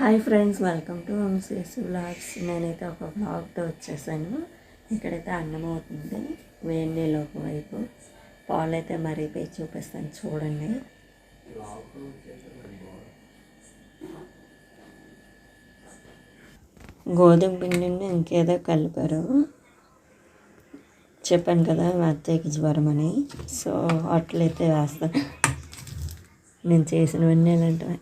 Hi friends welcome to Vamshi's blogs నేనైతే ఒక బ్లాగ్తో వచ్చేసాను. ఇక్కడైతే అన్నం అవుతుంది. వేడి నీళ్ళు ఒకవైపు. పాలు అయితే మరిగిపోయి చూపిస్తాను. చూడండి. గోధుమ పిండిని ఇంకేదో కలిపారు. చెప్పాను కదా అత్తయ్యకి జ్వరం అని. సో అట్లయితే వేస్తాను నేను చేసినవన్నీ ఏంటంటే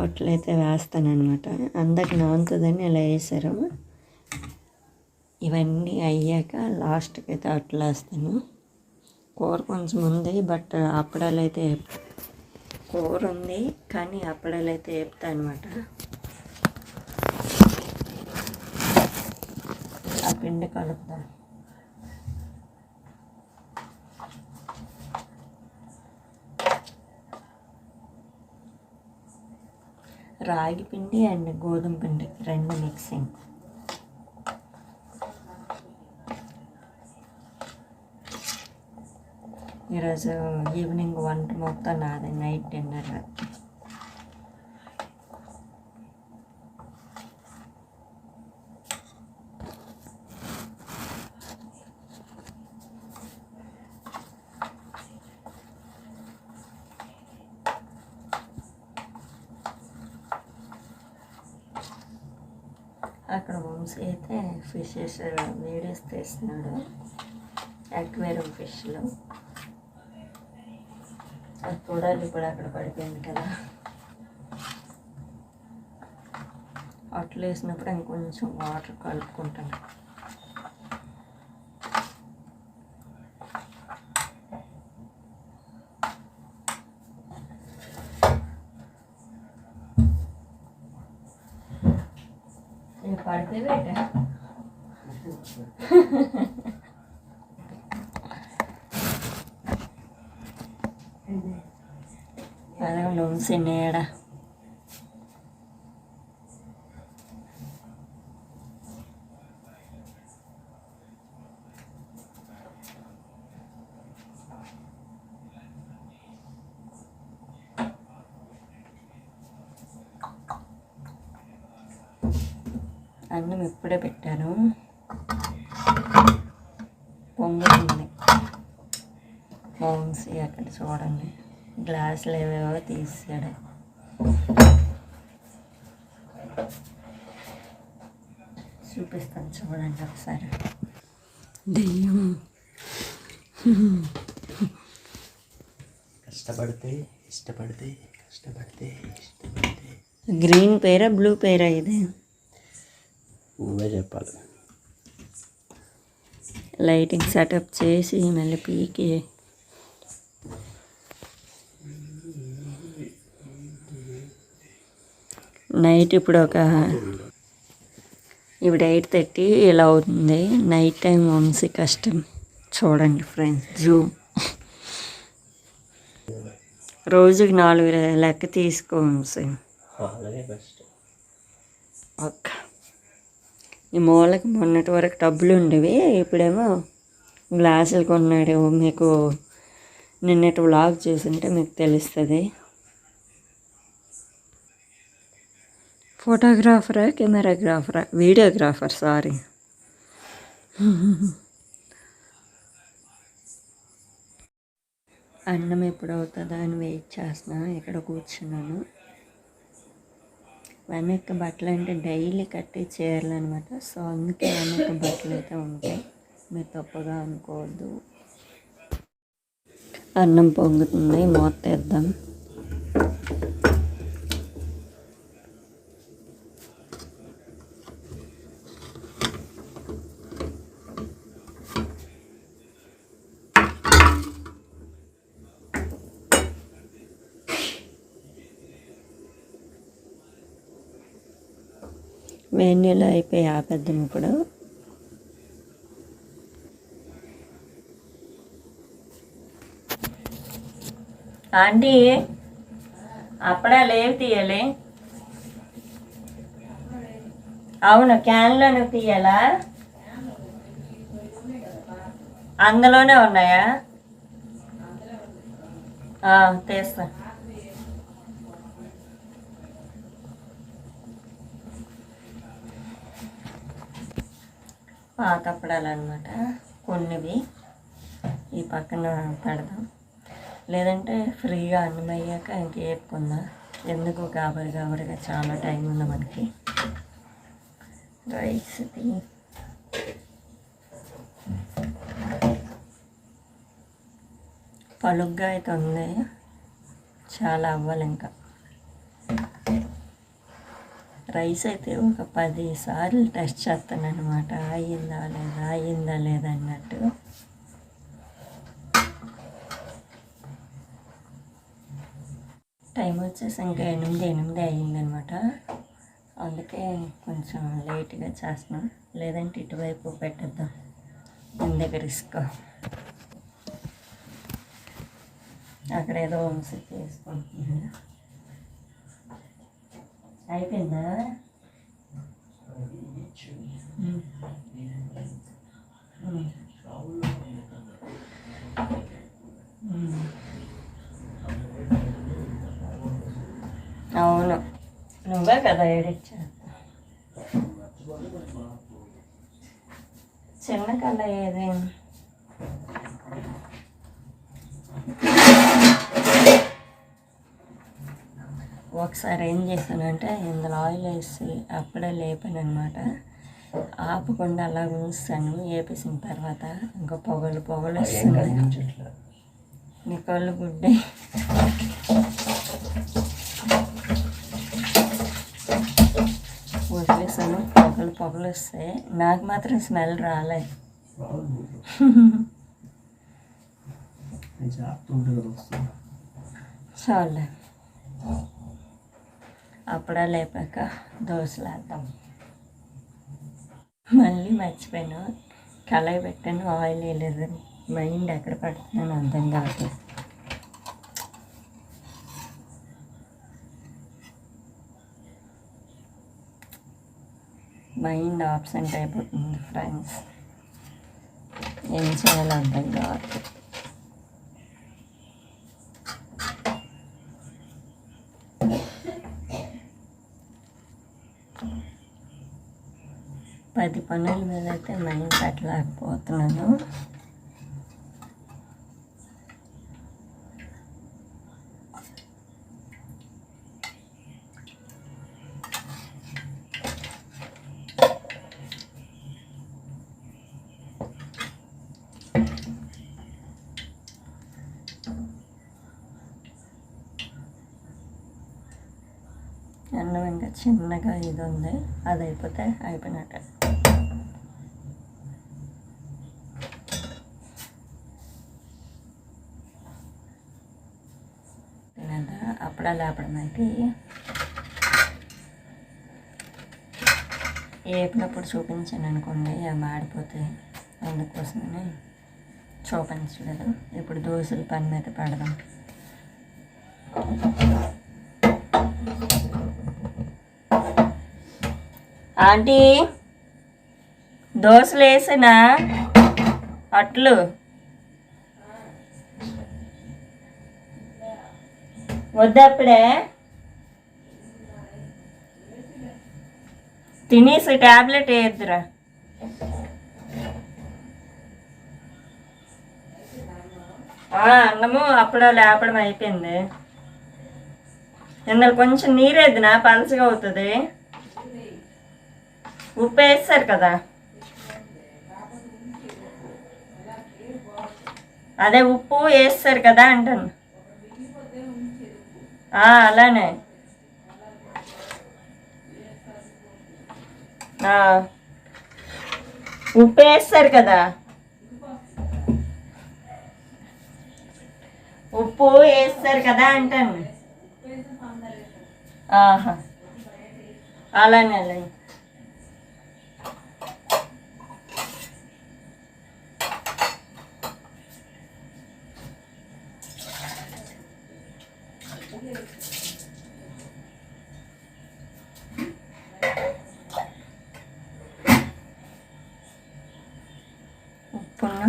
అట్లయితే వేస్తానమాట అందరికి నానుతుందని ఇలా వేసారు. ఇవన్నీ అయ్యాక లాస్ట్కి అయితే అట్లా వేస్తాను. కూర కొంచెం ఉంది బట్ అప్పడాలు అయితే కూర ఉంది కానీ అప్పడాలు అయితే వేపుతా అనమాట ఆ పిండి కలుపుతాను రాగి పిండి అండ్ గోధుమ పిండి రెండు మిక్సింగ్. ఈరోజు ఈవినింగ్ వంట మొత్తం నాది నైట్ డిన్నర్. అక్కడ వంశీ అయితే ఫిషెస్ వీడియోస్ తీస్తున్నాడు. అక్వేరియం ఫిష్లు అది చూడాలి ఇప్పుడు అక్కడ పడిపోయింది కదా. అట్లు వేసినప్పుడు ఇంకొంచెం వాటర్ కలుపుకుంటాను. ఇవి పడిపోయి పెట్టా అదే వంశీ నీడ అన్నం ఇప్పుడే పెట్టాను. పొంగుతుంది. వంశీ అక్కడ చూడండి. గ్లాసులు ఏవేవో తీసాడు. చూపిస్తాను చూడండి ఒకసారి. దెయ్యం. కష్టపడితే ఇష్టపడితే కష్టపడితే ఇష్టపడితే. గ్రీన్ పేరా బ్లూ పేరా ఇది? నువ్వే చెప్పాలి. లైటింగ్ సెటప్ చేసి మళ్ళీ పీకి. నైట్ ఇప్పుడు ఒక ఇప్పుడు ఎయిట్ థర్టీ ఇలా అవుతుంది నైట్ టైం వంశీ కష్టం. చూడండి ఫ్రెండ్స్ జూమ్. రోజుకి నాలుగు లెక్క తీసుకో వంశీ అలాగే బెస్ట్ ఒక్క ఈ మూలకి మొన్నటి వరకు డబ్బులు ఉండేవి. ఇప్పుడేమో గ్లాసులు కొన్నాడు మీకు నిన్నటి వ్లాగ్ చూసుంటే మీకు తెలుస్తుంది. ఫోటోగ్రాఫరా కెమెరాగ్రాఫరా వీడియోగ్రాఫర్ సారీ అన్నం ఎప్పుడు అవుతుందా అని వెయిట్ చేస్తున్నాను. ఇక్కడ కూర్చున్నాను. వెనక బట్టలు అంటే డైలీ కట్టే చీరలు అనమాట సో అందుకే వెనక బట్టలు అయితే ఉంటాయి. మీరు తప్పుగా అనుకోవద్దు. అన్నం పొంగుతుంది మూత వేద్దాం వేడి నీళ్ళు అయిపోయి ఆపేద్దాం ఇప్పుడు. ఆంటీ అప్పుడా లేవు తీయాలి? అవును క్యాన్లోనే తీయాలా? అందులోనే ఉన్నాయా? తీస్తా. పాత అప్పడాలు అనమాట కొన్నివి ఈ పక్కన పెడదాం. లేదంటే ఫ్రీగా అన్నం అయ్యాక ఇంకేపుకుందాం ఎందుకు గాబరి గాబరిగా చాలా టైం ఉంది మనకి. రైస్ పలుగ్గా అయితే ఉంది. చాలా అవ్వాలి ఇంకా రైస్ అయితే ఒక పది సార్లు టెస్ట్ చేస్తాను అనమాట అయిందా లేదా? అయిందా లేదా అన్నట్టు. టైం వచ్చేసి ఇంకా ఎనిమిది ఎనిమిది అయ్యిందనమాట అందుకే కొంచెం లేట్గా చేస్తున్నాం. లేదంటే ఇటువైపు పెట్టేద్దాం. ఎందుకు రిస్క్ అక్కడ ఏదో వంశ చేసుకుంటున్నాను అయిపోయిందా ఉమ్. ఉమ్. ఉమ్. అవును నువ్వే కదా ఎడిట్ చేస్తా చిన్న కళ ఏది ఒకసారి ఏం చేశానంటే ఇందులో ఆయిల్ వేసి అప్పుడే లేపాను అనమాట ఆపకుండా అలా ఉంచాను వేపేసిన తర్వాత ఇంకా పొగలు పొగలు వస్తున్నాయి. నీ కళ్ళు గుడ్డే. వదిలేసాను పొగలు పొగలు వస్తాయి. నాకు మాత్రం స్మెల్ రాలే. చాలే. అప్పుడే లేపాక దోశలు వేద్దాం మళ్ళీ మర్చిపోయాను. కళాయి పెట్టాను ఆయిల్ వేయలేదు. మైండ్ ఎక్కడ పడుతున్నాను అర్థం కాదు మైండ్ ఆబ్సెంట్ అయిపోతుంది ఫ్రెండ్స్. ఏం చేయాలో అర్థం కాదు పది పనుల మీద అయితే మైండ్ పెట్టలేకపోతున్నాను అన్నం ఇంకా చిన్నగా ఇది ఉంది. అది అయిపోతే అయిపోయినట్టు. అప్పుడే లేపడం అయితే. ఏపినప్పుడు చూపించాను అనుకోండి అవి మాడిపోతాయి అందుకోసమని చూపించలేదు. ఇప్పుడు దోశల పని మీద పెడదాం. ఆంటీ దోశలు వేసినా అట్లు. వద్దప్పుడే తినేసి ట్యాబ్లెట్ వేయద్దురా. ఆ, అన్నము అప్పుడు లేపడం అయిపోయింది. ఇందులో కొంచెం నీరేదినా పలసగా అవుతుంది. ఉప్పు వేస్తారు కదా. అదే ఉప్పు వేస్తారు కదా అంటాను. అలానే. ఉప్పు వేస్తారు కదా. ఉప్పు వేస్తారు కదా అంటాను. ఆహా. అలానే అలానే.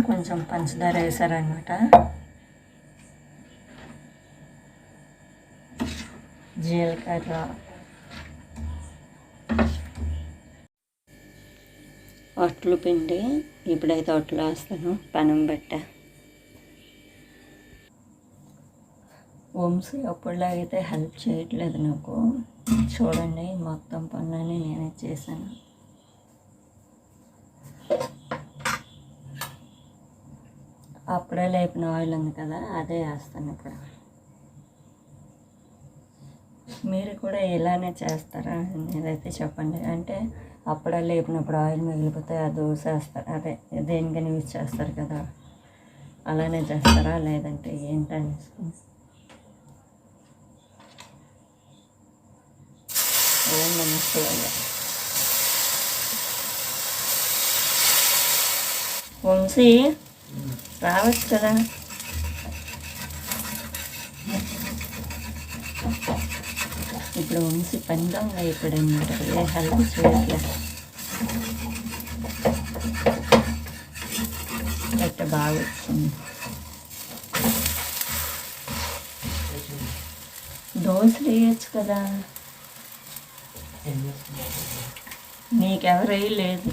కొంచెం పంచదార వేసారనమాట జీలకర్ర. అట్లు పిండి. ఇప్పుడైతే అట్లు వేస్తాను. పెనం పెట్టా. వంశీ అప్పుడులాగైతే హెల్ప్ చేయట్లేదు నాకు. చూడండి మొత్తం పనులన్నీ నేనే చేశాను. అప్పుడే లేపిన ఆయిల్ ఉంది కదా అదే వేస్తాను ఇప్పుడు. మీరు కూడా ఇలానే చేస్తారా? నేనైతే చెప్పండి. అంటే అప్పుడే లేపినప్పుడు ఆయిల్ మిగిలిపోతే అది వేస్తారు. అదే దేనికని యూజ్ చేస్తారు కదా. అలానే చేస్తారా? లేదంటే ఏంటని వంశీ? రావచ్చు కదా ఇప్పుడు వంశీ పందంగా ఇప్పుడు ఏ హెల్ప్ చేయట్లేదు అయితే బాగా వచ్చింది. దోశలు వేయచ్చు కదా నీకెవరై లేదు.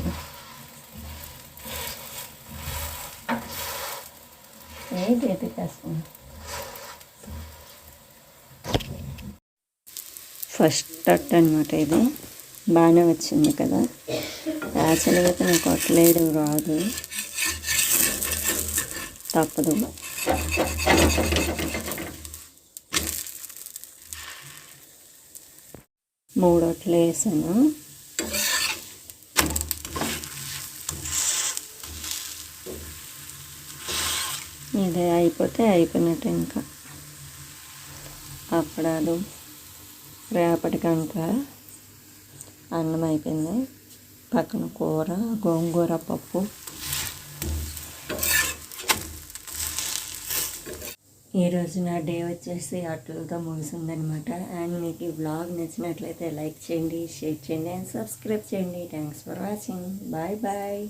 ఏది ఎతికేస్తుంది ఫస్ట్ టట్ అనమాట ఇది. బాగానే వచ్చింది కదా. యాక్చువల్గా అయితే నాకు కొట్టలేయడం రాదు. తప్పదు. మూడు వేసాను. ఇది అయిపోతే అయిపోయినట్టు ఇంకా. అప్పడాలు రేపటికంక అన్నం అయిపోయింది. పక్కన కూర గోంగూర పప్పు. ఈరోజు నా డే వచ్చేసి అట్లతో ముగిసిందనమాట అండ్ మీకు ఈ బ్లాగ్ నచ్చినట్లయితే లైక్ చేయండి షేర్ చేయండి అండ్ సబ్స్క్రైబ్ చేయండి. Thanks for watching bye bye